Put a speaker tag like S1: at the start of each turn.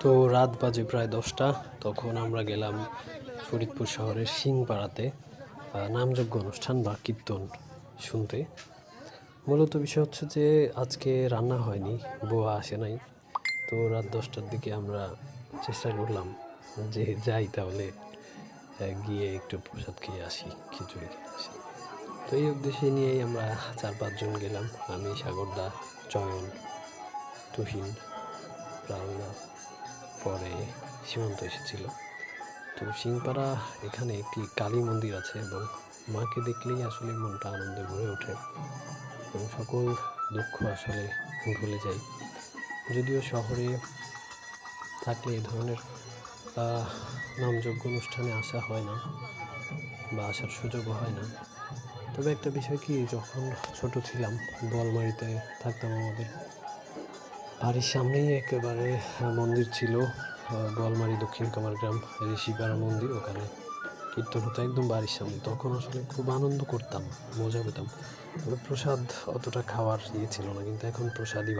S1: তো রাত বাজে প্রায় দশটা, তখন আমরা গেলাম ফরিদপুর শহরের সিংপাড়াতে নামযজ্ঞ অনুষ্ঠান বা কীর্তন শুনতে। মূলত বিষয় হচ্ছে যে আজকে রান্না হয়নি, বোয়া আসে নাই। তো রাত দশটার দিকে আমরা চেষ্টা করলাম যে যাই তাহলে গিয়ে একটু প্রসাদ খেয়ে আসি, খিচুড়ি খেয়ে আসি। তো এই উদ্দেশ্যে নিয়েই আমরা চার পাঁচজন গেলাম, আমি, সাগরদা, চয়ন, তুহিন পরে সীমান্ত এসেছিল। তো সিংপাড়া এখানে একটি কালী মন্দির আছে এবং মাকে দেখলেই আসলে মনটা আনন্দে ভরে ওঠে এবং সকল দুঃখ আসলে ভুলে যাই যদিও শহরে থাকলে এই ধরনের নামযজ্ঞ অনুষ্ঠানে আসা হয় না বা আসার সুযোগও হয় না। তবে একটা বিষয় কি, যখন ছোট ছিলাম বলমারিতে থাকতাম আমাদের বাড়ির সামনেই একেবারে মন্দির ছিল গোয়ালমারি দক্ষিণ কামারগ্রাম ঋষিপাড়া মন্দির, ওখানে কীর্তন হতো একদম বাড়ির সামনে। তখন আসলে খুব আনন্দ করতাম, মজা পেতাম। প্রসাদ অতটা খাওয়ার ইয়ে ছিল না, কিন্তু এখন প্রসাদই ভালো।